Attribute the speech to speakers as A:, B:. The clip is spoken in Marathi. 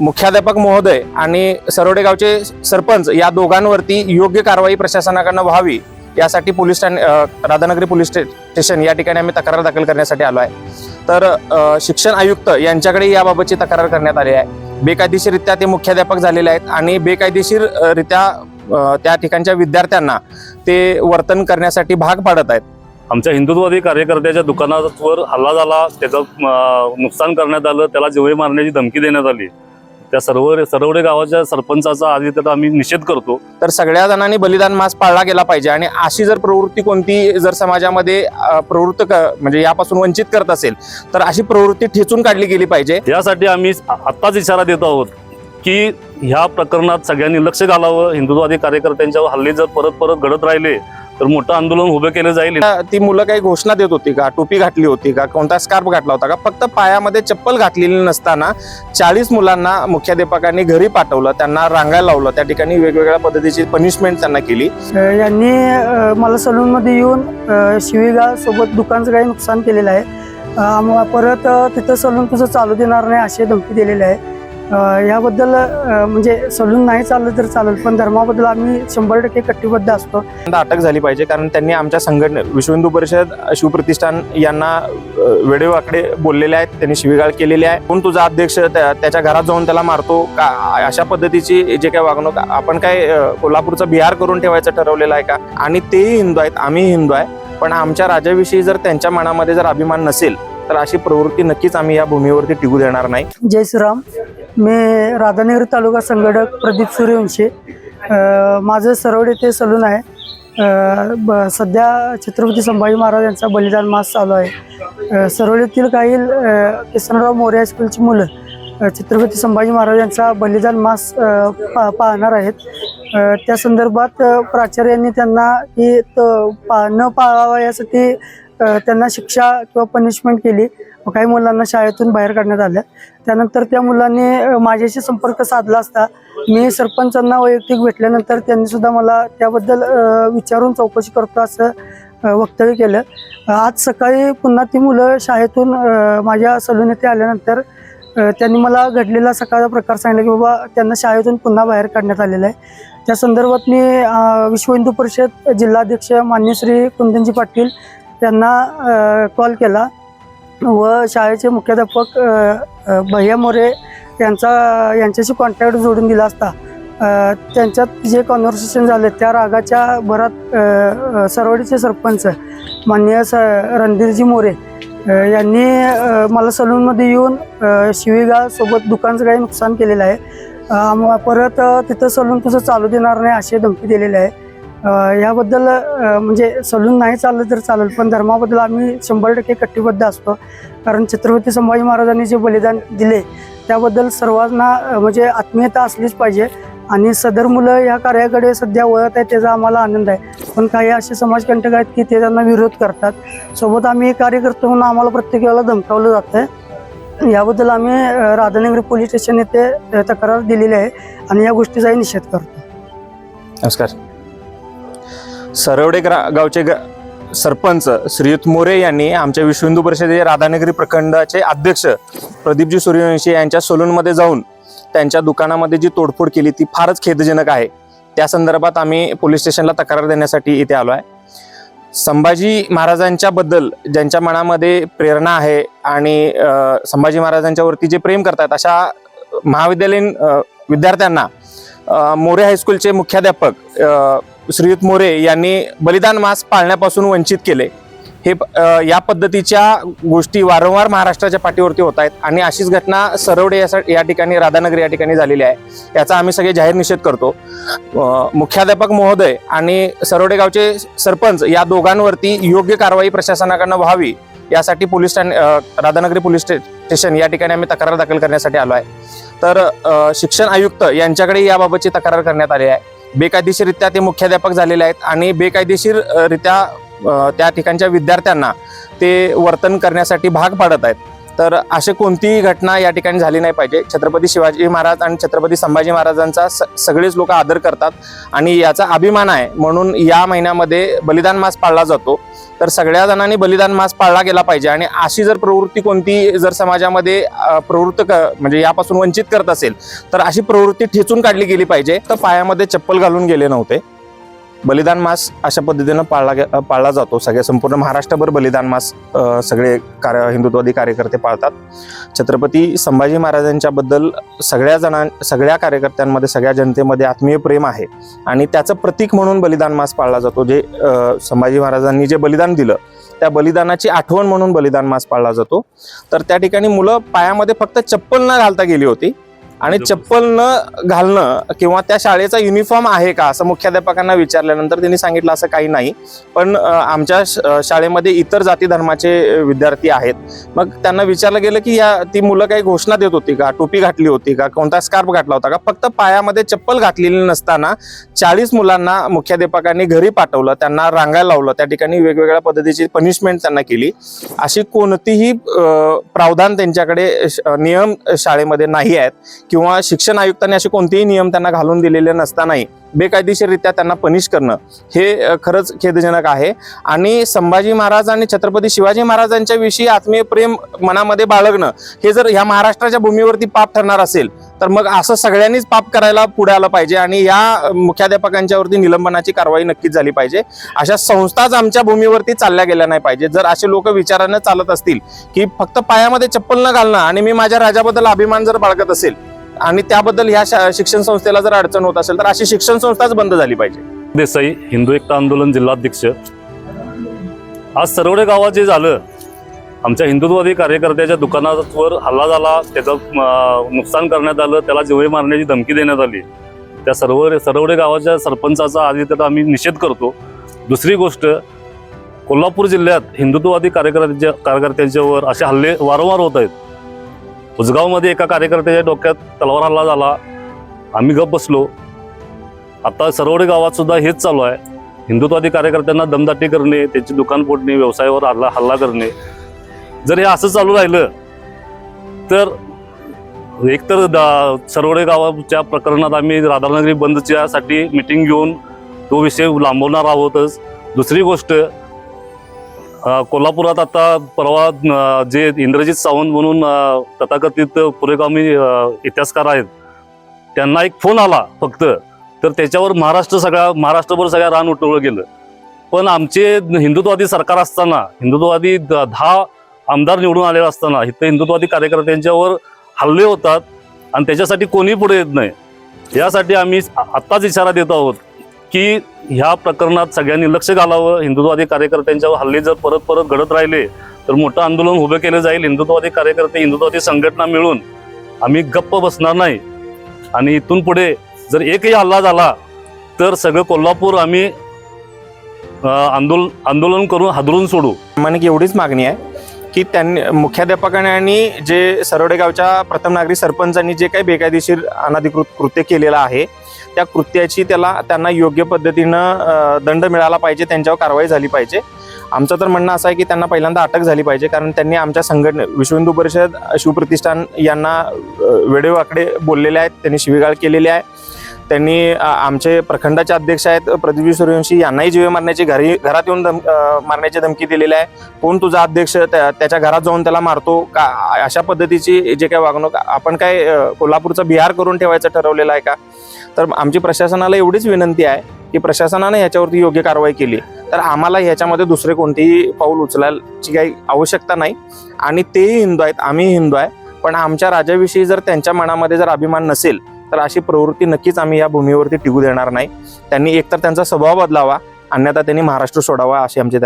A: मुख्याध्यापक महोदय आणि सरोडे गावचे सरपंच या दोघांवरती योग्य कारवाई प्रशासनाकडनं व्हावी यासाठी पोलीस ठाणे राधानगरी पोलीस स्टेशन या ठिकाणी आम्ही तक्रार दाखल करण्यासाठी आलो आहे. तर शिक्षण आयुक्त यांच्याकडे याबाबतची तक्रार करण्यात आली आहे. बेकायदेशीररित्या ते मुख्याध्यापक झालेले आहेत आणि बेकायदेशीररित्या त्या ठिकाणच्या विद्यार्थ्यांना ते वर्तन करण्यासाठी भाग पाडत आहेत.
B: आमच्या हिंदुत्ववादी कार्यकर्त्याच्या दुकानावर हल्ला झाला त्याचं नुकसान करण्यात आलं त्याला जिवे मारण्याची धमकी देण्यात आली. त्या सर्व सरवडे गावाच्या सरपंचाचा आधी तर आम्ही निषेध करतो.
A: तर सगळ्या जणांनी बलिदान मास पाळला गेला पाहिजे आणि अशी जर प्रवृत्ती कोणती जर समाजामध्ये प्रवृत्त क- म्हणजे यापासून वंचित करत असेल तर अशी प्रवृत्ती ठेचून काढली गेली पाहिजे.
B: यासाठी आम्ही आत्ताच इशारा देत आहोत की ह्या प्रकरणात सगळ्यांनी लक्ष घालावं. हिंदुत्ववादी कार्यकर्त्यांच्यावर हल्ले जर परत परत घडत राहिले तर मोठं आंदोलन उभं केलं जाईल.
A: ती मुलं काही घोषणा देत होती का? टोपी घातली होती का? कोणता स्कार्फ घातला होता का? फक्त पायामध्ये चप्पल घातलेली नसताना चाळीस मुलांना मुख्याध्यापकांनी घरी पाठवलं त्यांना रांगायला लावलं. त्या ठिकाणी वेगवेगळ्या पद्धतीची पनिशमेंट त्यांना केली.
C: यांनी मला सलूनमध्ये येऊन अ, शिवीगाळ सोबत दुकानचं काही नुकसान केलेलं आहे. परत तिथं सलून तुझं चालू देणार नाही अशी धमकी दिलेली आहे. याबद्दल म्हणजे सलून नाही चाललं तर चालेल पण धर्माबद्दल आम्ही शंभर टक्के कटिबद्ध असतो.
A: त्यांना अटक झाली पाहिजे कारण त्यांनी आमच्या संघटने विश्व हिंदू परिषद शिवप्रतिष्ठान यांना वेडेवाकडे बोललेले आहेत त्यांनी शिवीगाळ केलेली आहे. कोण तुझा अध्यक्ष त्या- त्याच्या घरात जाऊन त्याला मारतो का अशा पद्धतीची जे काही वागणूक आपण काय कोल्हापूरचं बिहार करून ठेवायचं ठरवलेलं आहे का? आणि तेही हिंदू आहेत आम्ही हिंदू आहे पण आमच्या राजाविषयी जर त्यांच्या मनामध्ये जर अभिमान नसेल तर अशी प्रवृत्ती नक्कीच आम्ही या भूमीवरती टिकू देणार नाही.
C: जय श्रीराम. मी राधानगरी तालुका संघटक प्रदीप सूर्यवंशी. माझं सरवड येथे सलून आहे. ब- सध्या छत्रपती संभाजी महाराज यांचा बलिदान मास चालू आहे. सरवडीतील काही किसनराव मोरे हायस्कूलची मुलं छत्रपती संभाजी महाराज यांचा बलिदान मास पा पाहणार आहेत. त्या संदर्भात प्राचार्यांनी त्यांना की त- पा न पाळावा यासाठी त्यांना शिक्षा किंवा पनिशमेंट केली. काही मुलांना शाळेतून बाहेर काढण्यात आलं. त्यानंतर त्या मुलांनी माझ्याशी संपर्क साधला असता. मी सरपंचांना वैयक्तिक भेटल्यानंतर त्यांनी सुद्धा मला त्याबद्दल विचारून चौकशी करतो असं वक्तव्य केलं. आज सकाळी पुन्हा ती मुलं शाळेतून माझ्या सलून येथे आल्यानंतर त्यांनी मला घडलेला सकाळचा प्रकार सांगितला की बाबा त्यांना शाळेतून पुन्हा बाहेर काढण्यात आलेलं आहे. त्या संदर्भात मी विश्व हिंदू परिषद जिल्हाध्यक्ष मान्यश्री कुंदनजी पाटील यांना कॉल केला. व शाळेचे मुख्याध्यापक भैया मोरे यांचा यांच्याशी कॉन्टॅक्ट जोडून दिला असता. त्यांच्यात जे कॉन्व्हर्सेशन झाले त्या रागाच्या भरात सरवडीचे सरपंच माननीय स रणधीरजी मोरे यांनी मला सलूनमध्ये येऊन अ, दुकानचं काही नुकसान केलेलं आहे. परत तिथं सलून तुझं चालू देणार नाही अशी धमकी दिलेली आहे. ह्याबद्दल याबद्दल म्हणजे सलून नाही चाललं तर चालेल पण धर्माबद्दल आम्ही शंभर टक्के कटिबद्ध असतो. कारण छत्रपती संभाजी महाराजांनी जे बलिदान दिले त्याबद्दल सर्वांना म्हणजे आत्मीयता असलीच पाहिजे. आणि सदर मुलं या कार्याकडे सध्या वळत आहे त्याचा आम्हाला आनंद आहे. पण काही असे समाजकंटक आहेत की ते त्यांना विरोध करतात. सोबत आम्ही हे कार्य करतो म्हणून आम्हाला प्रत्येक वेळेला धमकावलं जातं याबद्दल आम्ही राधानगरी पोलीस स्टेशन येथे तक्रार दिलेली आहे. आणि या गोष्टीचाही निषेध करतो.
A: नमस्कार. सरवडे ग्रा गावचे ग सरपंच श्रीयुत मोरे यांनी आमच्या विश्व हिंदू परिषदेचे राधानगरी प्रखंडाचे अध्यक्ष प्रदीपजी सूर्यवंशी यांच्या सलूनमध्ये जाऊन त्यांच्या दुकानामध्ये जी तोडफोड केली ती फारच खेदजनक आहे. त्या संदर्भात आम्ही पोलीस स्टेशनला तक्रार देण्यासाठी इथे आलो आहे. संभाजी महाराजांच्या बद्दल ज्यांच्या मनामध्ये प्रेरणा आहे आणि संभाजी महाराजांच्यावरती जे प्रेम करतात अशा महाविद्यालयीन विद्यार्थ्यांना मोरे हायस्कूलचे मुख्याध्यापक श्रीयुत मोरे यांनी बलिदान मास पाळण्यापासून वंचित केले. हे या पद्धतीच्या गोष्टी वारंवार महाराष्ट्राच्या पाठीवरती होत आहेत आणि अशीच घटना सरवडे यासा- या ठिकाणी राधानगर या ठिकाणी झालेली आहे. याचा आम्ही सगळे जाहीर निषेध करतो. मुख्याध्यापक महोदय आणि सरवडे गावचे सरपंच या दोघांवरती योग्य कारवाई प्रशासनाकडनं व्हावी यासाठी police stand Radhanagari police station या ठिकाणी आम्ही तक्रार दाखल करण्यासाठी आलो आहे. तर शिक्षण आयुक्त यांच्याकडे याबाबतची तक्रार करण्यात आली आहे. बेकायदेशीररित्या ते मुख्याध्यापक झालेले आहेत आणि बेकायदेशीररित्या त्या ठिकाणच्या विद्यार्थ्यांना ते वर्तन करण्यासाठी भाग पाडत आहेत. तर अशी कोणतीही घटना या ठिकाणी झाली नाही पाहिजे. छत्रपती शिवाजी महाराज आणि छत्रपती संभाजी महाराजांचा स सगळेच लोक आदर करतात आणि याचा अभिमान आहे. म्हणून या महिन्यामध्ये बलिदान मास पाळला जातो. तर सगळ्या जणांनी बलिदान मास पाळला गेला पाहिजे आणि अशी जर प्रवृत्ती कोणती जर समाजामध्ये प्रवृत्त क म्हणजे यापासून वंचित करत असेल तर अशी प्रवृत्ती ठेचून काढली गेली पाहिजे. तर पायामध्ये चप्पल घालून गेले नव्हते. बलिदान मास अशा पद्धतीनं पाळला गे- पाळला जातो. सगळ्या संपूर्ण महाराष्ट्रभर बलिदान मास सगळे कार्य हिंदुत्ववादी कार्यकर्ते पाळतात. छत्रपती संभाजी महाराजांच्याबद्दल सगळ्या जणां सगळ्या कार्यकर्त्यांमध्ये सगळ्या जनतेमध्ये आत्मीय प्रेम आहे. आणि त्याचं प्रतीक म्हणून बलिदान मास पाळला जातो जे संभाजी महाराजांनी जे बलिदान दिलं त्या बलिदानाची आठवण म्हणून बलिदान मास पाळला जातो. तर त्या ठिकाणी मुलं पायामध्ये फक्त चप्पल न घालता गेली होती. आणि चप्पल न घालणं किंवा त्या शाळेचा युनिफॉर्म आहे का असं मुख्याध्यापकांना विचारल्यानंतर त्यांनी सांगितलं असं काही नाही. पण आमच्या शाळेमध्ये इतर जाती धर्माचे विद्यार्थी आहेत. मग त्यांना विचारलं गेलं की या ती मुलं काही घोषणा देत होती का? टोपी घातली होती का? कोणता स्कार्फ घातला होता का? फक्त पायामध्ये चप्पल घातलेली नसताना चाळीस मुलांना मुख्याध्यापकांनी घरी पाठवलं. त्यांना रांगायला लावलं. त्या ठिकाणी वेगवेगळ्या पद्धतीची पनिशमेंट त्यांना केली. अशी कोणतीही प्रावधान त्यांच्याकडे नियम शाळेमध्ये नाही आहेत. किंवा शिक्षण आयुक्तांनी असे कोणतेही नियम त्यांना घालून दिलेले नसतानाही बेकायदेशीररित्या त्यांना पनिश करणं हे खरंच खेदजनक आहे. आणि संभाजी महाराज आणि छत्रपती शिवाजी महाराजांच्या विषयी आत्मीय प्रेम मनामध्ये बाळगणं हे जर ह्या महाराष्ट्राच्या भूमीवरती पाप ठरणार असेल तर मग असं सगळ्यांनीच पाप करायला पुढे आलं पाहिजे आणि या मुख्याध्यापकांच्यावरती निलंबनाची कारवाई नक्कीच झाली पाहिजे. अशा संस्थाच आमच्या भूमीवरती चालल्या गेल्या नाही पाहिजे. जर असे लोक विचारानं चालत असतील की फक्त पायामध्ये चप्पल न घालणं आणि मी माझ्या राजाबद्दल अभिमान जर बाळगत असेल आणि त्याबद्दल ह्या शा- शिक्षण संस्थेला जर अडचण होत असेल तर अशी शिक्षण संस्थाच बंद झाली पाहिजे.
B: देसाई हिंदू एकता आंदोलन जिल्हाध्यक्ष. आज सरवडे गावात जे झालं आमच्या हिंदुत्ववादी कार्यकर्त्याच्या दुकानावर हल्ला झाला त्याचं नुकसान करण्यात आलं त्याला जिवे मारण्याची धमकी देण्यात आली. त्या सर्व सरवडे गावाच्या सरपंचाचा आधी तर आम्ही निषेध करतो. दुसरी गोष्ट कोल्हापूर जिल्ह्यात हिंदुत्ववादी कार्यकर्त्याच्या कार्यकर्त्यांच्यावर असे हल्ले वारंवार होत आहेत. उजगावमध्ये एका कार्यकर्त्याच्या डोक्यात तलवार हल्ला झाला. आम्ही गप बसलो. आता सरवडे गावात सुद्धा हेच चालू आहे. हिंदुत्वादी कार्यकर्त्यांना दमदाटी करणे त्यांची दुकान फोडणे व्यवसायावर हल्ला हल्ला करणे. जर हे असं चालू राहिलं तर एकतर दा सरवडे गावाच्या प्रकरणात आम्ही राधानगरी बंदच्यासाठी मिटिंग घेऊन तो विषय लांबवणार आहोतच. दुसरी गोष्ट कोल्हापुरात आता परवा जे इंद्रजित सावंत म्हणून तथाकथित पुरेगामी इतिहासकार आहेत त्यांना एक फोन आला फक्त. तर त्याच्यावर महाराष्ट्र सगळ्या महाराष्ट्रभर सगळ्या रान उठवलं गेलं. पण आमचे हिंदुत्ववादी सरकार असताना हिंदुत्ववादी द- दहा आमदार निवडून आलेले असताना इथं हिंदुत्ववादी कार्यकर्त्यांच्यावर हल्ले होतात आणि त्याच्यासाठी कोणी पुढे येत नाही. यासाठी आम्ही आत्ताच इशारा देत आहोत की ह्या प्रकरणात सगळ्यांनी लक्ष घालावं हिंदुत्ववादी कार्यकर्त्यांच्यावर हल्ले जर परत परत घडत राहिले तर मोठं आंदोलन उभं केलं जाईल हिंदुत्ववादी कार्यकर्ते हिंदुत्ववादी संघटना मिळून आम्ही गप्प बसणार नाही. आणि इथून पुढे जर एकही हल्ला झाला तर सगळं कोल्हापूर आम्ही आंदोलन आंदोलन करून हादरून सोडू.
A: मला एवढीच मागणी आहे? की त्यांनी मुख्याध्यापकाने आणि जे सरोडेगावच्या प्रथम नागरी सरपंचांनी जे काही बेकायदेशीर अनाधिकृत कृत्य केलेलं आहे त्या कृत्याची त्याला त्यांना योग्य पद्धतीनं दंड मिळाला पाहिजे त्यांच्यावर कारवाई झाली पाहिजे. आमचं तर म्हणणं असं आहे की त्यांना पहिल्यांदा अटक झाली पाहिजे कारण त्यांनी आमच्या संघटने विश्व हिंदू परिषद शिवप्रतिष्ठान यांना वेडेवाकडे बोललेले आहेत त्यांनी शिवीगाळ केलेली आहे. त्यांनी आमचे प्रखंडाचे अध्यक्ष आहेत प्रदीप सूर्यवंशी यांनाही जीवे मारण्याची घरी घरात येऊन धम मारण्याची धमकी दिलेली आहे. कोण तुझा अध्यक्ष त्या- त्याच्या घरात जाऊन त्याला मारतो? का अशा पद्धतीची जे काय वागणूक आपण काय कोल्हापूरचा बिहार करून ठेवायचं ठरवलेलं आहे का? तर आमची प्रशासनाला एवढीच विनंती आहे की प्रशासनाने ह्याच्यावरती योग्य कारवाई केली. तर आम्हाला ह्याच्यामध्ये दुसरे कोणतेही पाऊल उचलायची काही आवश्यकता नाही. आणि तेही हिंदू आहेत आम्ही हिंदू आहे. पण आमच्या राजाविषयी जर त्यांच्या मनामध्ये जर अभिमान नसेल तर अशी प्रवृत्ती नक्कीच आम्ही या भूमीवरती टिकू देणार नाही. त्यांनी एकतर त्यांचा स्वभाव बदलावा अन्यथा त्यांनी महाराष्ट्र सोडावा अशी आमची